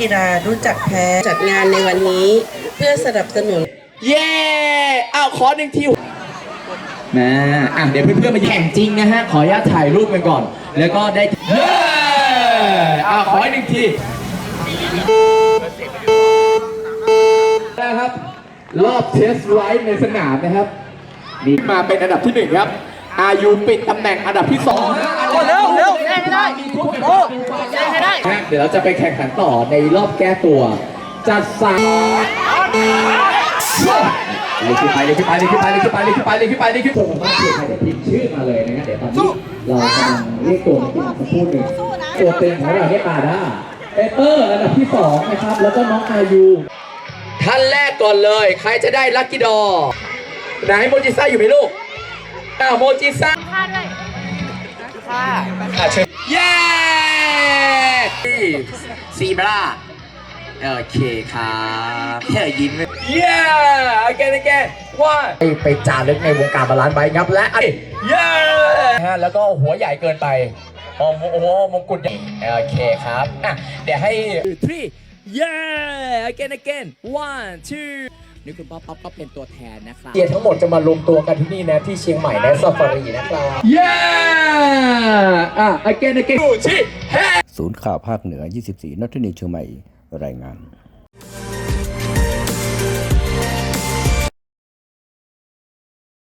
กีฬารู้จักแพ้จัดงานในวันนี้เพื่อสนับสนุน เย้อ้าวขอหนึ่งทีนะอะเดี๋ยวเพื่อนๆมาแข่งจริงนะฮะ ขออนุญาตถ่ายรูปกันก่อน แล้วก็ได้ เย้อะขออีกหนึ่งทีนะครับ รอบเทสไรท์ในสนามนะครับ นี่มาเป็นอันดับที่หนึ่งครับ อายุปิดตำแหน่งอันดับที่สองโอ้เร็วเร็วแย่ไม่ได้โอ้แย่ไม่ได้ เดี๋ยวเราจะไปแข่งขันต่อในรอบแก้ตัว จัดสรรเลยขึ้นไปเลยขึ้นไปเลยขึ้นไปเลยขึ้นไปเลยขึ้นไปเลยขึ้นไปเลยขึ้นผมว่าเผื่อใครจะพิมพ์ชื่อมาเลยนะครับเดี๋ยวตอนนี้เรากำลังเรียกตัวนักกีฬาสักครู่หนึ่งตัวเต็งของเราเนี่ยมาด้าเปเปอร์อันดับที่สองนะครับแล้วก็น้องอายุท่านแรกก่อนเลย ใครจะได้ลัคกี้ดอไหนโมจิซ่าอยู่ไหมลูกอ้าวโมจิซ่าค่าด้วยค่าเชิญเย้ ซีบราโอเคครับเฮ้ยยิ้มเย้ again again ว่าไปจารึกในวงการบาลานซ์ไบครับและอันนี้เย้ฮะแล้วก็หัวใหญ่เกินไปโอ้โหโอ้โหมงกุฎใหญ่โอเคครับอะเดี๋ยวให้ three yeah again again one two นี่คุณป๊อปป๊อปก็เป็นตัวแทนนะครับเกียร์ทั้งหมดจะมารวมตัวกันที่นี่นะที่เชียงใหม่นะซาฟารีนะครับ yeah อะ again again ที่ ศูนย์ข่าวภาคเหนือ 24นทนิวเชียงใหม่รายงาน